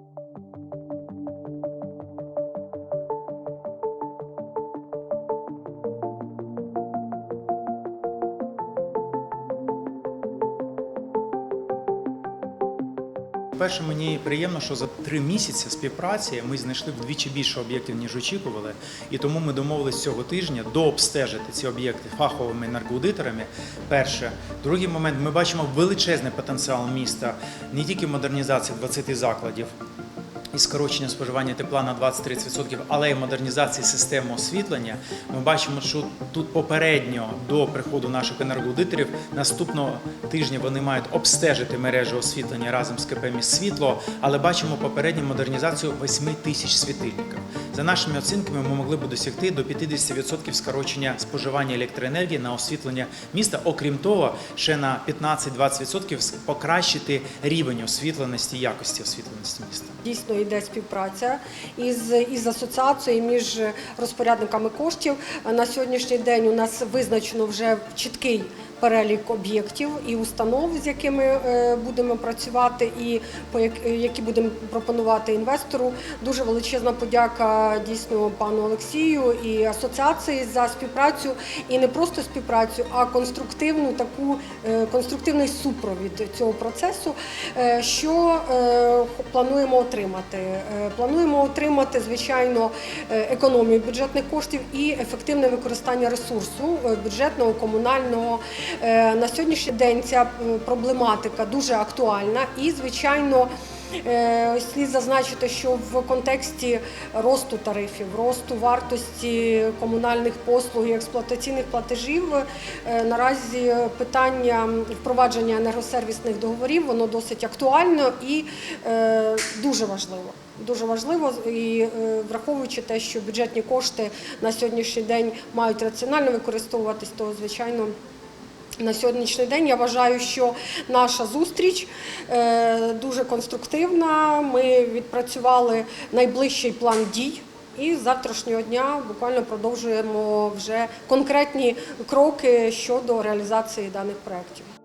you Перше, мені приємно, що за три місяці співпраці ми знайшли вдвічі більше об'єктів, ніж очікували. І тому ми домовились цього тижня дообстежити ці об'єкти фаховими енергоаудиторами. Перше, другий момент, ми бачимо величезний потенціал міста не тільки в модернізації 20 закладів. І скорочення споживання тепла на 20-30%, але й модернізації системи освітлення. Ми бачимо, що тут попередньо до приходу наших енергоаудиторів наступного тижня вони мають обстежити мережу освітлення разом з КП «Міськсвітло», але бачимо попередню модернізацію 8 тисяч світильників. За нашими оцінками, ми могли б досягти до 50% скорочення споживання електроенергії на освітлення міста. Окрім того, ще на 15-20% покращити рівень освітленості, якості освітленості міста. Дійсно йде співпраця із, із асоціацією між розпорядниками коштів. На сьогоднішній день у нас визначено вже чіткий перелік об'єктів і установ, з якими е, будемо працювати, і по які будемо пропонувати інвестору. Дуже величезна подяка дійсно пану Олексію і асоціації за співпрацю, і не просто співпрацю, а конструктивну таку е, конструктивний супровід цього процесу. Е, Що е, плануємо отримати? Е, Плануємо отримати, звичайно, е, економію бюджетних коштів і ефективне використання ресурсу е, бюджетного, комунального. Е, На сьогоднішній день ця е, проблематика дуже актуальна і, звичайно, Е, Слід зазначити, що в контексті росту тарифів, росту вартості комунальних послуг і експлуатаційних платежів наразі питання впровадження енергосервісних договорів воно досить актуально і дуже важливо. Дуже важливо і враховуючи те, що бюджетні кошти на сьогоднішній день мають раціонально використовуватись, то звичайно. На сьогоднішній день я вважаю, що наша зустріч е, дуже конструктивна. Ми відпрацювали найближчий план дій. І з завтрашнього дня буквально продовжуємо вже конкретні кроки щодо реалізації даних проєктів.